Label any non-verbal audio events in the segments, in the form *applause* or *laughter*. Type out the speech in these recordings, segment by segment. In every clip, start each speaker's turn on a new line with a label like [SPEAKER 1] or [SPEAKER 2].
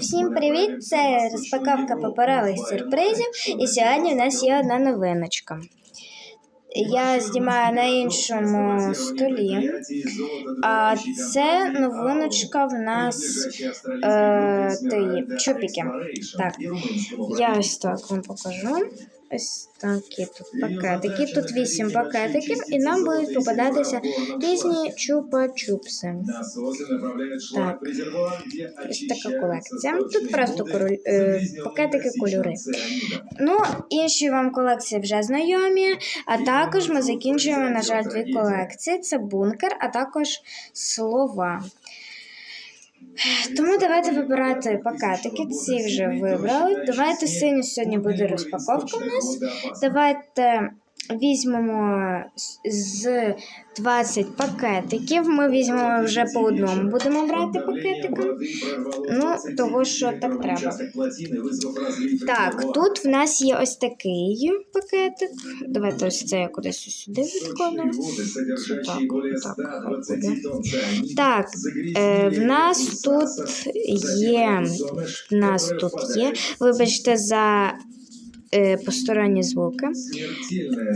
[SPEAKER 1] Всім привіт! Це розпаковка паперових сюрпризів. І сьогодні в нас є одна новиночка. Я знімаю на іншому столі. А це новиночка в нас е, тої, чупіки. Так, я ось так вам покажу. Ось такі тут пакетики. Тут вісім пакетиків, і нам будуть попадатися різні чупа-чупси. Так. Ось така колекція. Тут просто король, е, пакетики кольори. Ну, інші вам колекції вже знайомі. А також ми закінчуємо, на жаль, дві колекції: це бункер, а також слова. Тому давайте вибирати пакетики. Ці вже вибрали. Давайте синю сьогодні буде розпаковка в нас. Давайте візьмемо з 20 пакетиків. Ми візьмемо вже по одному, будемо брати пакетиком. Ну, того, що так треба. Так, тут в нас є ось такий пакетик. Давайте ось це я кудись сюди відкладу. Так, так. Так, е, в нас тут є. В нас тут є. Вибачте за посторонні звуки.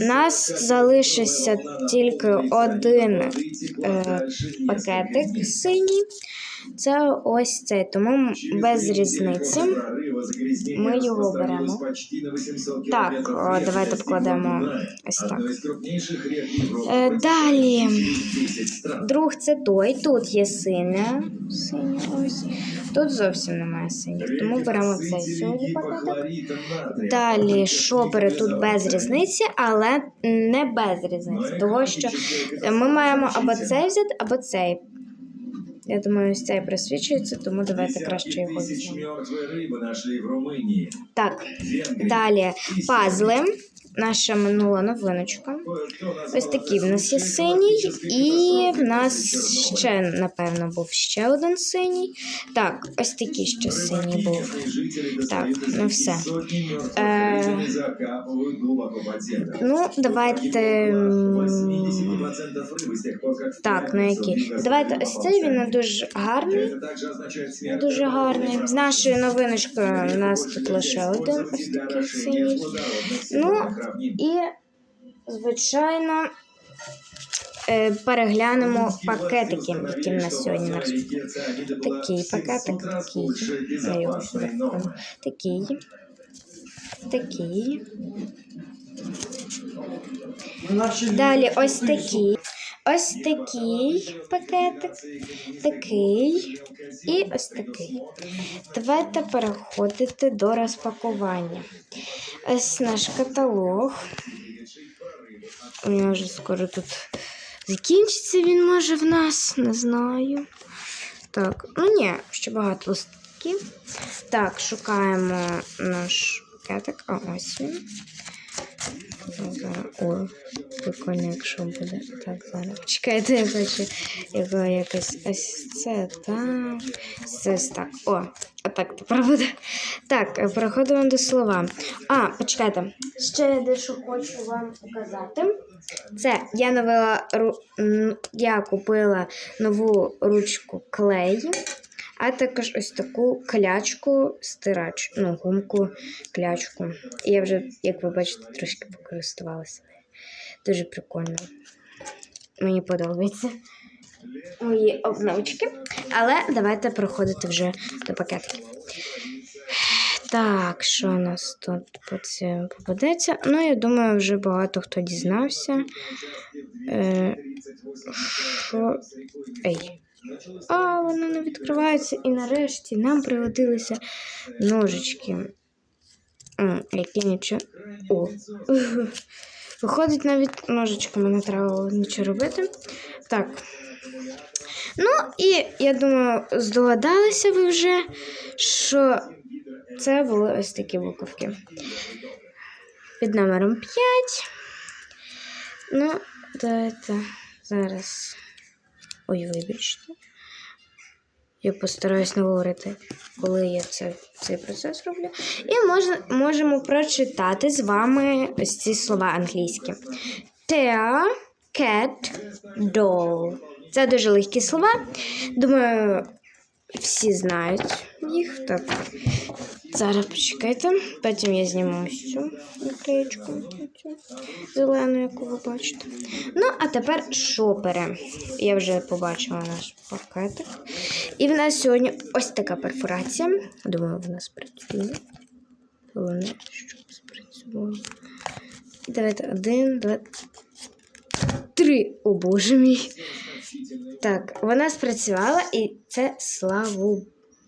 [SPEAKER 1] Нас залишився тільки один е, пакетик синій. Це ось цей, тому без різниці. Ми його беремо. Так, о, давайте покладемо ось так. Е, далі. Друг це той. Тут є синя. Синя ось. Тут зовсім немає синіх, тому беремо цей сьогодні пакетик. Далі шопери тут без різниці, але не без різниці, тому що ми маємо або цей взяти, або цей. Я думаю, ось цей присвічується, тому давайте краще його візьмемо. Так, далі пазли. Наша минула новиночка. Ось такий в нас є синій, і в нас ще, напевно, був ще один синій. Так, ось такий ще синій був. Так, ну все. Е, ну, давайте. Так, на який? Давайте ось цей він дуже гарний. Дуже гарний. З нашої новиночки у нас тут лише один ось такий синій. Ну, і, звичайно, е, переглянемо пакетики, які в нас сьогодні на. Такий пакетик, такий. Я його сюди. Такий. Такий. Далі ось такий. Ось такий пакетик, такий і ось такий. Давайте переходити до розпакування. Ось наш каталог. У мене вже скоро тут закінчиться він може в нас, не знаю. Так, ну ні, ще багато листків. Так, шукаємо наш пакетик. А ось він. О, прикольно, якщо буде. Так, зараз. Чекайте, я хочу його якось ось це так. Це так. О, отак тепер буде. Так, переходимо до слова. А, почекайте. Ще я дещо хочу вам показати. Це я новила ру... я купила нову ручку клей, а також ось таку клячку стирач, ну, гумку, клячку. І я вже, як ви бачите, трошки покористувалася. Дуже прикольно. Мені подобається мої обновочки. Але давайте проходити вже до пакетиків. Так, що у нас тут по цьому попадеться? Ну, я думаю, вже багато хто дізнався. Е, що. Ей. А, воно не відкривається. І нарешті нам пригодилися ножички. Які нічого. *laughs* Виходить, навіть ножичками не треба нічого робити. Так. Ну, і я думаю, здогадалися ви вже, що це були ось такі буковки. Під номером 5. Ну, давайте зараз. Ой, вибачте. Я постараюсь не говорити, коли я це, цей процес роблю. І можна, можемо прочитати з вами ось ці слова англійські. Tear, cat, doll. Це дуже легкі слова. Думаю, всі знають їх. Так. Зараз почекайте. Потім я зніму ось цю наклеєчку, зелену, яку ви бачите. Ну, а тепер шопери. Я вже побачила наш пакетик. І в нас сьогодні ось така перфорація. Думаю, вона спрацює. Головне, щоб спрацювало. І давайте один, два, три. О боже мій. Так, вона спрацювала, і це слава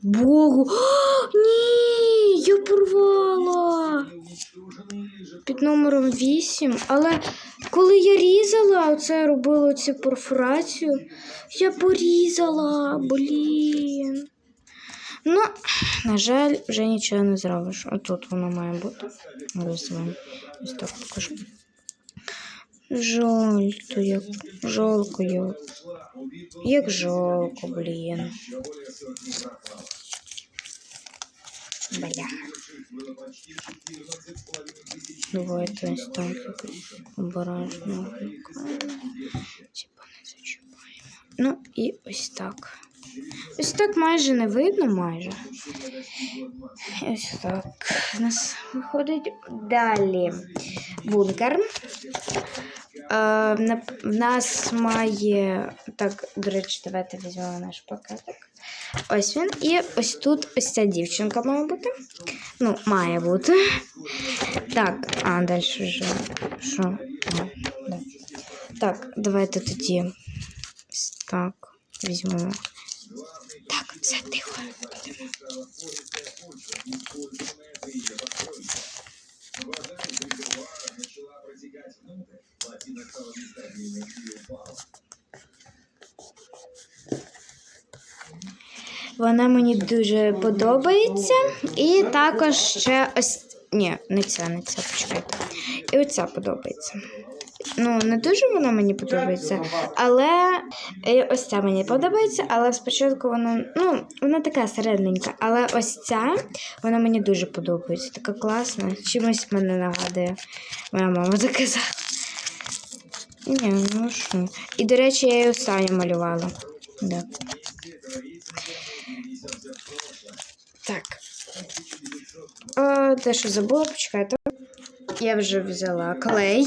[SPEAKER 1] Богу. О, *gasps* ні, я порвала під номером 8. Але коли я різала, оце робила цю перфорацію, я порізала, блін. Ну, на жаль, вже нічого не зробиш. Отут воно має бути. Ось так покажу. Жаль, то як жалко як. Як жалко, блін. Бля. Давайте ось якось обережно. Типа не зачіпаємо. Ну і ось так. Ось так майже не видно, майже. Ось так. У нас виходить далі бункер. Е, в нас має. Так, до речі, давайте візьмемо наш пакетик. Ось він. І ось тут ось ця дівчинка має бути. Ну, має бути. Так, а далі вже. Що? Да. Так, давайте тоді. Так. Візьмемо. Так, все тихо. Вона мені дуже подобається. І також ще ось. Ні, не ця, не ця, почекайте. І оця подобається. Ну, не дуже вона мені подобається, але е, ось ця мені подобається, але спочатку вона, ну, вона така середненька, але ось ця, вона мені дуже подобається. Така класна. Чимось мене нагадує. Моя мама заказала. Ні, ну що. І, до речі, я її останню малювала. Да. Так. О, те, що забула, почекайте. Я вже взяла клей,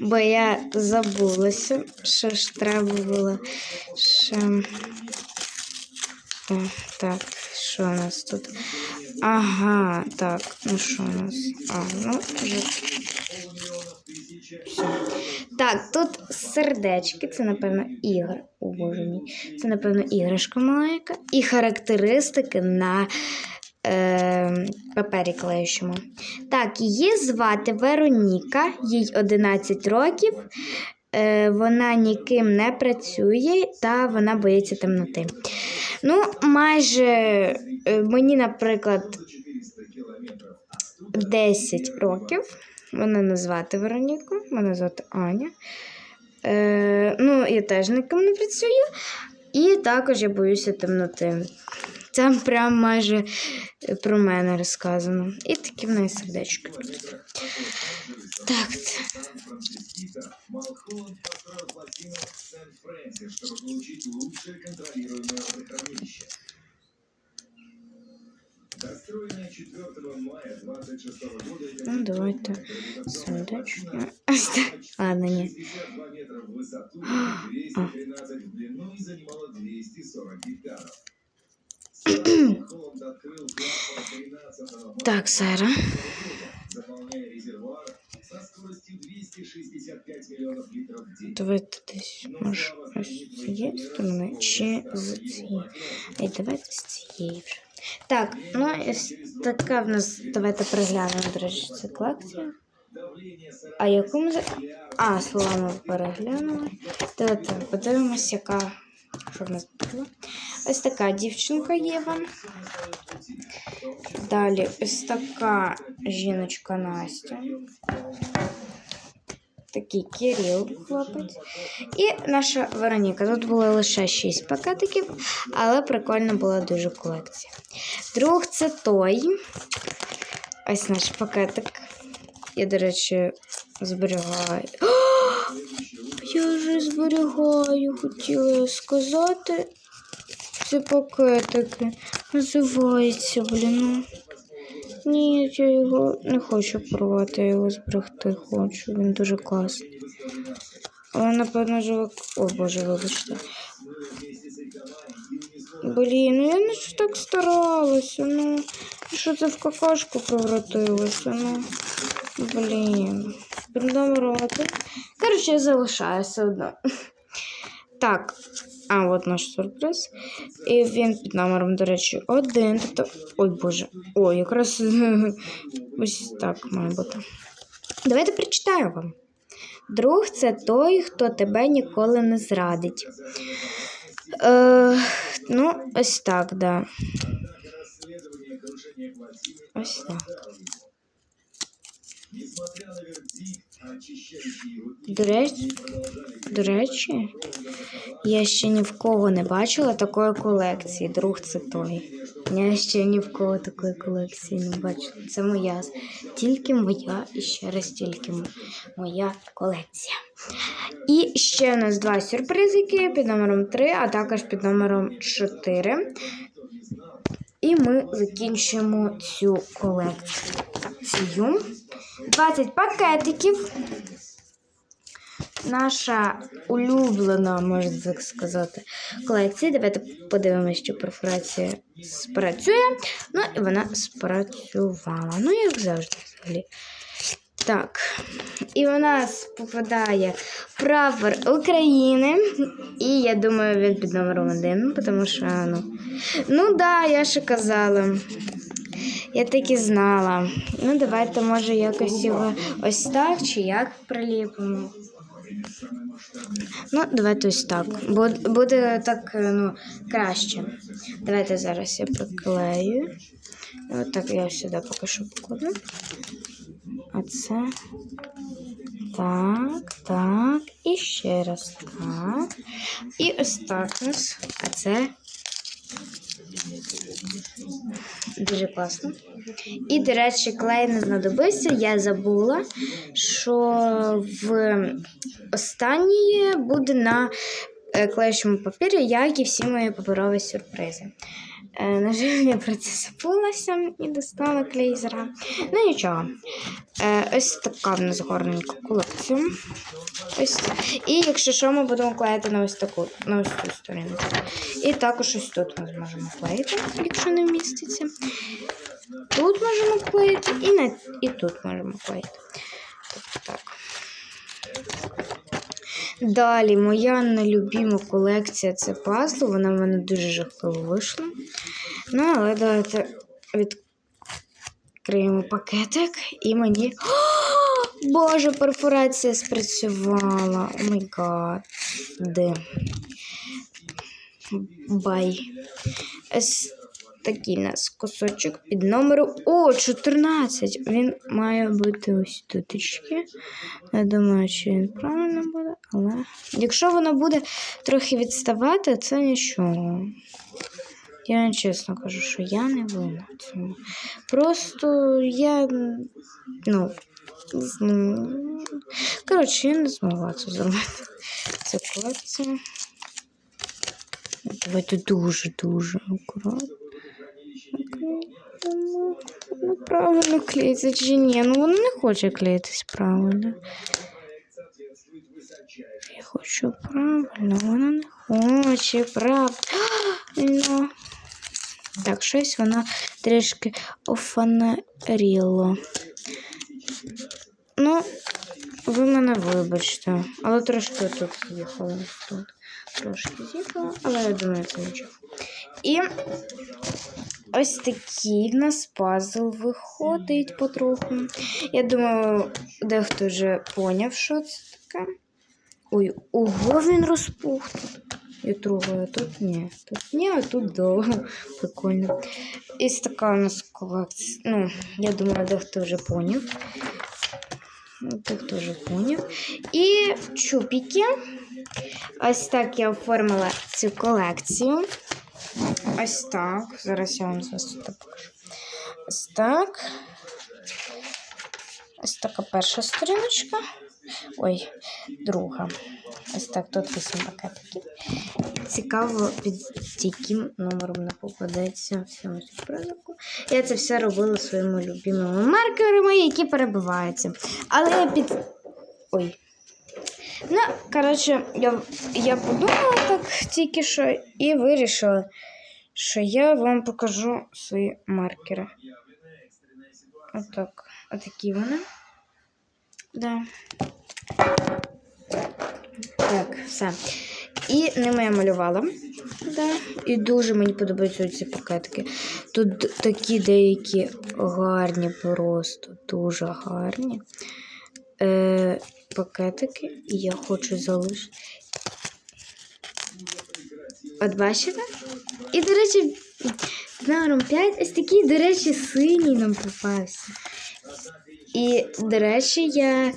[SPEAKER 1] бо я забулася, що ж треба було ще. Так, що у нас тут? Ага, так, ну що у нас? А, ну вже. Так, тут сердечки, це, напевно, ігр. О, боже мій. Це, напевно, іграшка маленька. І характеристики на е, папері клеючому. Так, її звати Вероніка, їй 11 років. Е, вона ніким не працює та вона боїться темноти. Ну, майже е, мені, наприклад, 10 років. Мене назвати Вероніку, мене звати Аня. Е, ну, я теж ніким не працюю. І також я боюся темноти. Це прям майже про мене розказано. І такі в неї сердечко. Так.
[SPEAKER 2] чтобы получить лучшее контролируемое водохранилище.
[SPEAKER 1] Ну, давайте сердечко. *laughs* Ось так. Ладно, ні. *clears throat*
[SPEAKER 2] 62 метра в высоту и 213 в длину и занимало 240 гектаров. Сам Малхолланд открыл клапан 13
[SPEAKER 1] Так, Сара.
[SPEAKER 2] заполняя резервуар со скоростью 265 миллионов литров в день.
[SPEAKER 1] Давайте десь, може, ось з цієї сторони чи з цієї. І давайте з цієї вже. Так, ну така в нас. Давайте переглянемо, до речі, це колекція. А яку ми. А, слова ми переглянули. Давайте подивимось, яка. Що в нас було? Ось така дівчинка Єва. Далі ось така жіночка Настя. Такий Кирил, хлопець. І наша Вероніка. Тут було лише 6 пакетиків, але прикольна була дуже колекція. Друг це той. Ось наш пакетик. Я, до речі, зберігаю. *gasps* Я вже зберігаю, хотіла сказати. це пакетики? Називається, блін. Ні, я його не хочу порвати, я його зберегти хочу. Він дуже класний. Але, напевно, живе. О, боже, вибачте. Блін, ну я не ж так старалася, ну. Що це в какашку превратилося, ну. Блін. Піднамороти. Коротше, я залишаю все одно. Так. А, от наш сюрприз. І він під номером, до речі, один. Тобто... Ой, боже. Ой, якраз *laughs* ось так має бути. Давайте прочитаю вам. Друг це той, хто тебе ніколи не зрадить. Е, ну, ось так, да. Ось так. До речі, до речі, я ще ні в кого не бачила такої колекції. Друг це той. Я ще ні в кого такої колекції не бачила. Це моя, тільки моя і ще раз тільки моя колекція. І ще у нас два сюрпризики під номером 3, а також під номером 4. І ми закінчуємо цю колекцію. 20 пакетиків. Наша улюблена, можна так сказати, колекція. Давайте подивимося, що перфорація спрацює. Ну і вона спрацювала. Ну, як завжди, взагалі. Так. І в нас попадає прапор України. І я думаю, він під номером один, тому що, ну. Ну да, я ще казала. Я так і знала. Ну, давайте, може, якось його ось так чи як приліпимо. Ну, давайте ось так. Бу- Буде так е, ну, краще. Давайте зараз я приклею. Ось так я сюди поки що покладу. А це. Так, так. І ще раз так. І ось так. А це. Дуже класно. І, до речі, клей не знадобився. Я забула, що в останній буде на е, клеючому папірі, як і всі мої паперові сюрпризи. Е, На жаль, я про це забулася і достала клей зра. Ну нічого. Е, Ось така в нас гарненька колекція. Ось. І якщо що, ми будемо клеїти на ось таку, на ось цю сторінку. І також ось тут ми зможемо клеїти, якщо не вміститься. Тут можемо клеїти і, на, і тут можемо клеїти. Так. Далі, моя нелюбима колекція це пазл. Вона в мене дуже жахливо вийшла. Ну, але давайте відкриємо пакетик і мені. О, *gasps* Боже, перфорація спрацювала. О май гад. Де? Бай. Такий у нас кусочок під номером. О, 14. Він має бути ось тутечки. Я думаю, що він правильно буде, але. Якщо воно буде трохи відставати, це нічого. Я чесно кажу, що я не винна цьому. Просто я. Ну. Коротше, я не змогла це зробити. Це колекція. Давайте дуже-дуже акуратно. Ну, правильно клеїться чи ні? Ну воно не хоче клеїтись правильно. Я хочу правильно, воно не хоче правильно. Так, щось воно трішки офанаріло. Ну, ви мене вибачте, але трошки тут з'їхало. Тут трошки з'їхало, але я думаю, це нічого. І ось такий в нас пазл виходить потроху. Я думаю, дехто вже поняв, що це таке. Ой, ого, він розпух. Я трогаю, тут ні. Тут ні, а тут довго. Прикольно. І така у нас колекція. Ну, я думаю, дехто вже поняв. Дехто вже поняв. І чупіки. Ось так я оформила цю колекцію. Ось так. Зараз я вам зараз тут покажу. Ось так. Ось така перша сторіночка. Ой, друга. Ось так, тут 8 пакетиків. Цікаво, під яким номером не попадеться в цьому сюрпризику. Я це все робила своїми любимими маркерами, які перебиваються. Але я під. Ой. Ну, коротше, я, я подумала так тільки що і вирішила, що я вам покажу свої маркери. Отак. Отакі вони. Да. Так, все. І ними я малювала. Да. І дуже мені подобаються ці пакетики. Тут такі деякі гарні, просто дуже гарні е, пакетики. І я хочу залишити. От бачите? І, до речі, номером 5 ось такий, до речі, синій нам попався. І, до речі, я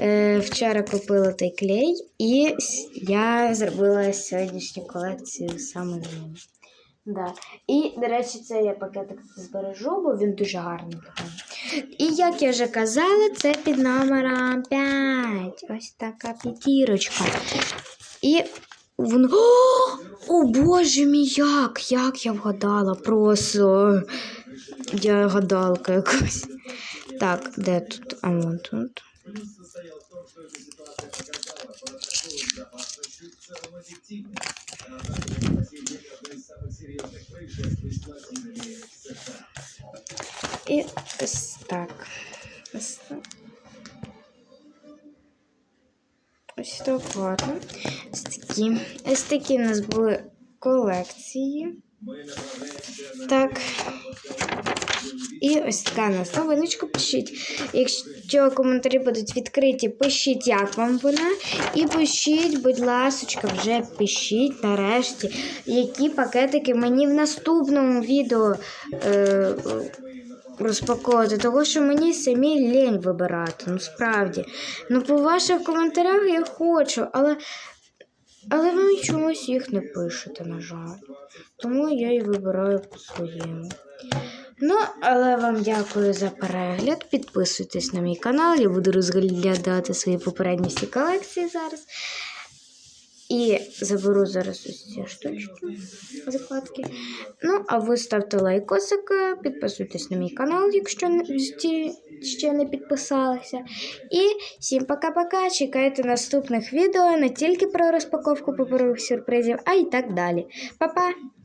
[SPEAKER 1] е, вчора купила той клей, і я зробила сьогоднішню колекцію саме з ним. Да. І, до речі, це я пакетик збережу, бо він дуже гарний. І як я вже казала, це під номером 5. Ось така п'ятірочка. І воно. О, о боже мій, як! Як я вгадала? Просто я гадалка якась. Так, де тут? А вон тут.
[SPEAKER 2] Плюс состоял в том, что эта ситуация показала, протокол безопасности в целом эффективный. А также в последнее одно из самых серьезных происшествий с плотинами в США.
[SPEAKER 1] І ось так. Ось так. Ось так ладно. Ось такі. Ось такі в нас були колекції. Так. І ось така на новиночку пишіть. Якщо коментарі будуть відкриті, пишіть, як вам вона. І пишіть, будь ласочка, вже пишіть нарешті, які пакетики мені в наступному відео е, розпаковувати. Тому що мені самі лень вибирати. Ну справді. Ну, по ваших коментарях я хочу, але. Але ви чомусь їх не пишете, на жаль. Тому я і вибираю по своєму. Ну, але вам дякую за перегляд. Підписуйтесь на мій канал, я буду розглядати свої попередні всі колекції зараз. І заберу зараз ось ці штучки, закладки. Ну, а ви ставте лайкосик, підписуйтесь на мій канал, якщо ще не підписалися. І всім пока-пока. Чекайте наступних відео не тільки про розпаковку паперових сюрпризів, а й так далі. Па-па!